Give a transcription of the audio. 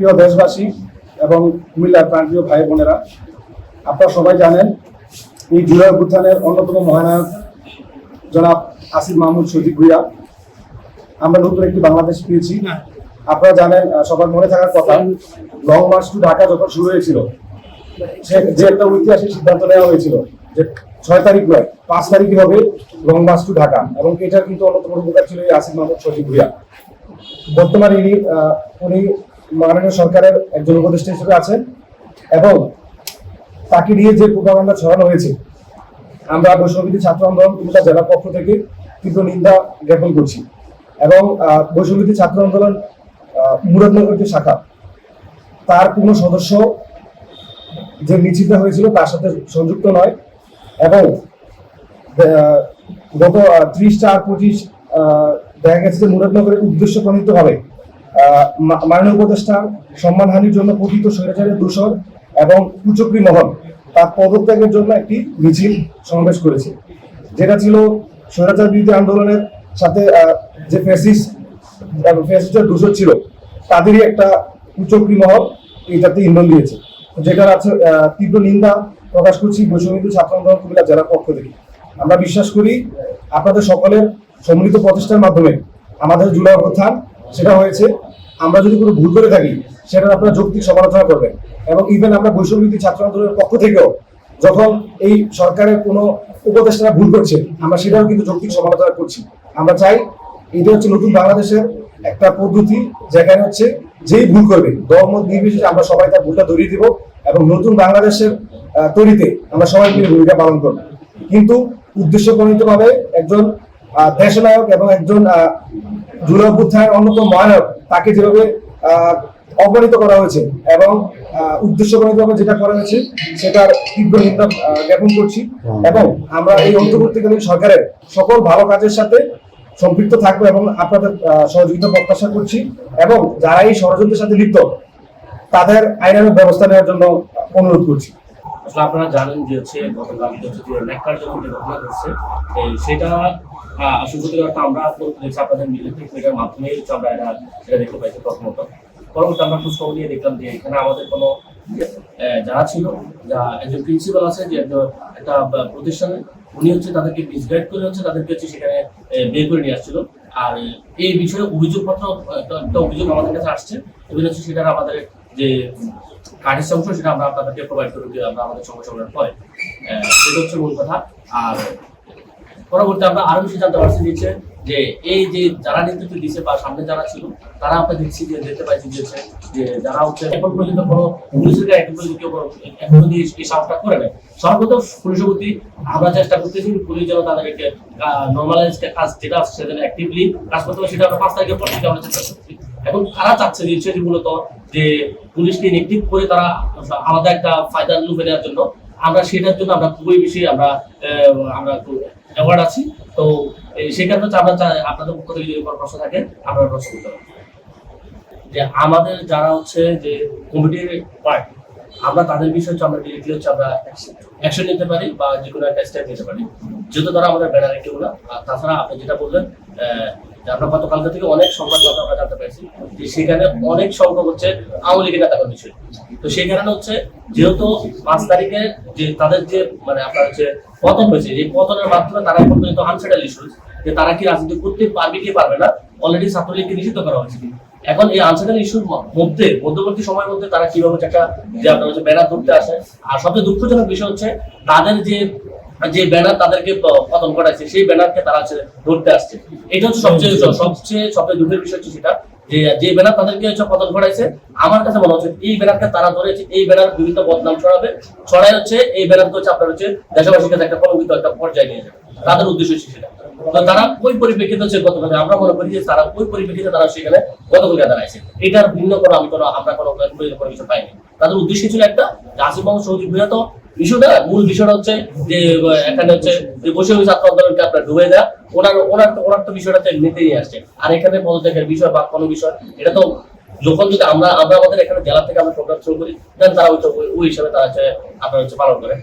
প্রিয় দেশবাসী এবং কুমিল্লার প্রান্তীয় ভাই বোনেরা, আপনারা সবাই জানেন এই জুলাই উত্থানের অন্যতম মহানায়ক জনাব আসিফ মাহমুদ সজিব ভুইয়া। আমরা নতুন একটি বাংলাদেশ পেয়েছি। আপনারা জানেন সবার মনে থাকার কথা লং মার্চ টু ঢাকা যখন শুরু হয়েছিল যে একটা ঐতিহাসিক সিদ্ধান্ত নেওয়া হয়েছিল যে ছয় তারিখ নয়, পাঁচ তারিখই হবে লং মার্চ টু ঢাকা এবং এটার কিন্তু অন্যতম রূপকার ছিল এই আসিফ মাহমুদ সজিব ভুইয়া। বর্তমানে ইনি উনি মাননীয় সরকারের একজন উপদেষ্টা হিসেবে আছেন এবং তাকে নিয়ে যে প্রোপাগান্ডা ছড়ানো হয়েছে, আমরা বৈষম্যবিধি ছাত্র আন্দোলন কুমিল্লা জেলার পক্ষ থেকে তীব্র নিন্দা জ্ঞাপন করছি। এবং বৈষম্যবিধি ছাত্র আন্দোলন মুরাদনগর যে শাখা, তার কোনো সদস্য যে মিছিলটা হয়েছিল তার সাথে সংযুক্ত নয় এবং গত ত্রিশ চার পঁচিশ দেখা গেছে যে মুরাদনগরের উদ্দেশ্য প্রণীত হবে। মাননীয় উপদেষ্টার সম্মানহানির জন্য পতিত স্বৈরাচারের দূষণ এবং কুচক্রী মহল তার পদত্যাগের জন্য একটি মিছিল সমাবেশ করেছে। যেটা ছিল স্বৈরাচার বিরোধী আন্দোলনের সাথে যে ফ্যাসিস্ট এবং ফ্যাসিস্টের দূষণ ছিল, তাদেরই একটা কুচক্রী মহল এটাতে ইন্ধন দিয়েছে। যেটার আছে তীব্র নিন্দা প্রকাশ করছি বৈষম্য ছাত্র আন্দোলন কুমিল্লা জেলার পক্ষ থেকে। আমরা বিশ্বাস করি আপনাদের সকলের সম্মিলিত প্রচেষ্টার মাধ্যমে আমাদের জুলাই অবস্থান সেটা হয়েছে, আমরা যদি কোনো ভুল করে থাকি, সেটা আপনারা যৌক্তিক সমালোচনা করবেন। এবং ইভেন আমরা বৈষম্যবিধি ছাত্র আন্দোলনের পক্ষ থেকেও যখন এই সরকারের কোনো উপদেষ্টারা ভুল করছে, আমরা সেটাও কিন্তু যৌক্তিক সমালোচনা করছি। আমরা চাই এটা হচ্ছে নতুন বাংলাদেশের একটা পদ্ধতি, যেখানে হচ্ছে যেই ভুল করবে, দলমত নির্বিশেষে আমরা সবাই তার ভুলটা ধরিয়ে দিব এবং নতুন বাংলাদেশের তৈরিতে আমরা সবাই মিলে ভূমিকা পালন করব। কিন্তু উদ্দেশ্য প্রণীতভাবে একজন দেশনায়ক এবং একজন জুলাই অন্যতম মহানায়ক তাকে যেভাবে অপমানিত করা হয়েছে এবং উদ্দেশ্য যেটা করা হয়েছে সেটার তীব্র নিন্দা জ্ঞাপন করছি। এবং আমরা এই অন্তর্বর্তীকালীন সরকারের সকল ভালো কাজের সাথে সম্পৃক্ত থাকব এবং আপনাদের সহযোগিতা প্রত্যাশা করছি। এবং যারা এই ষড়যন্ত্রের সাথে লিপ্ত তাদের আইনানুগ ব্যবস্থা নেওয়ার জন্য অনুরোধ করছি। আসলে আপনারা জানেন যে হচ্ছে গতকাল যে ন্যাক্কারজনক যে ঘটনা ঘটছে সেটা আসলে সত্যি কথা আমরা আপনাদের মিলিটারি মিডিয়ার মাধ্যমে আমরা এটা, সেটা দেখতে পাইছি প্রথমত। পরবর্তী আমরা খোঁজ খবর নিয়ে দেখলাম যে এখানে আমাদের কোনো যারা ছিল, যা একজন প্রিন্সিপাল আছে যে একটা প্রতিষ্ঠানে, উনি হচ্ছে তাদেরকে মিসগাইড করে হচ্ছে তাদেরকে হচ্ছে সেখানে বের করে নিয়ে আসছিল। আর এই বিষয়ে অভিযোগপত্র, একটা অভিযোগ আমাদের কাছে আসছে। এবং হচ্ছে সেটার আমাদের যে কাঠের অংশ সেটা আমরা আপনাদেরকে প্রোভাইড করে দিই আমরা আমাদের সঙ্গে পরে আহ, সেটা হচ্ছে মূল কথা। আর পরবর্তী আমরা আরও বেশি জানতে পারছি দিচ্ছে যে এই যে যারা নেতৃত্ব দিচ্ছে বা সামনে যারা ছিল তারা আমরা দেখছি যে দেখতে পাইছি যে যারা হচ্ছে এখন পর্যন্ত কোনো পুলিশের গায়ে এখন পর্যন্ত কেউ এখন পর্যন্ত এই- সাহসটা করে নেয় সর্বপ্রথম পুলিশের প্রতি আমরা চেষ্টা করতেছি পুলিশ যেন তাদেরকে নর্মালাইজ কাজ যেটা সেটা অ্যাক্টিভলি কাজ করতে হবে সেটা আমরা পাঁচ তারিখের পর থেকে আমরা চেষ্টা করছি। এখন তারা চাচ্ছে যে যে মূলত যে পুলিশকে নেগেটিভ করে তারা আলাদা একটা ফায়দা লুফে নেওয়ার জন্য, আমরা সেটার জন্য আমরা খুবই বেশি আমরা আমরা অ্যাওয়ার্ড আছি। তো সেই কারণে আমরা আপনাদের পক্ষ থেকে যদি কোনো প্রশ্ন থাকে, আমরা প্রশ্ন করতে যে আমাদের যারা হচ্ছে যে কমিটির পার্ট আমরা তাদের বিষয়ে হচ্ছে আমরা ডিরেক্টলি হচ্ছে আমরা অ্যাকশন নিতে পারি বা যে কোনো একটা স্টেপ নিতে পারি। যেহেতু তারা আমাদের ব্যানারে কেউ না, আর তাছাড়া আপনি যেটা বললেন আমরা গতকালকে থেকে অনেক সংবাদ আমরা জানতে পারছি যে সেখানে অনেক সংখ্যক হচ্ছে আওয়ামী লীগের নেতা কর্মী ছিল। তো সেই কারণে হচ্ছে যেহেতু পাঁচ তারিখে যে তাদের যে মানে আপনার হচ্ছে পতন হয়েছে যে পতনের মাধ্যমে তারা এখন পর্যন্ত আনসেটেল ইস্যুস যে তারা কি রাজনীতি করতে পারবে কি পারবে না অলরেডি ছাত্রলীগকে নিষিদ্ধ করা হয়েছে। এখন এই আনসারের ইস্যুর মধ্যে, মধ্যবর্তী সময়ের মধ্যে তারা কীভাবে একটা, যে আপনার হচ্ছে ব্যানার ধরতে আসে, আর সবচেয়ে দুঃখজনক বিষয় হচ্ছে তাদের যে যে ব্যানার তাদেরকে পতন করাইছে সেই ব্যানারকে তারা ধরতে আসছে। এটা হচ্ছে সবচেয়ে সবচেয়ে সবচেয়ে দুঃখের বিষয় হচ্ছে সেটা যে যে ব্যানার তাদেরকে হচ্ছে করাইছে আমার কাছে মনে হচ্ছে এই ব্যানারকে তারা ধরেছে এই ব্যানার বিভিন্ন বদনাম ছড়াবে ছড়াই হচ্ছে এই হচ্ছে আপনার হচ্ছে দেশবাসীর কাছে একটা কলঙ্কিত একটা পর্যায়ে নিয়ে যাবে তাদের উদ্দেশ্য হচ্ছে সেটা তারা ওই পরিপ্রেক্ষিতে হচ্ছে গতকালে আমরা মনে করি যে তারা ওই পরিপ্রেক্ষিতে তারা সেখানে গতকালকে দাঁড়াইছে এটার ভিন্ন কোনো আমি কোনো আমরা কোনো কোনো পাইনি তাদের উদ্দেশ্য ছিল একটা যে সৌদি তো বিষয়টা মূল বিষয়টা হচ্ছে যে এখানে হচ্ছে যে বসে ছাত্র আন্দোলনকে আপনার ডুবে দেয়া, ওনার ওনার ওনার তো বিষয়টা নিতে নিয়ে আসছে। আর এখানে পদত্যাগের বিষয় বা কোনো বিষয়, এটা তো যখন যদি আমরা আমরা আমাদের এখানে জেলা থেকে আমরা প্রোগ্রাম শুরু করি দেন তারা ওই- ওই হিসাবে তারা হচ্ছে, আপনার হচ্ছে পালন করে।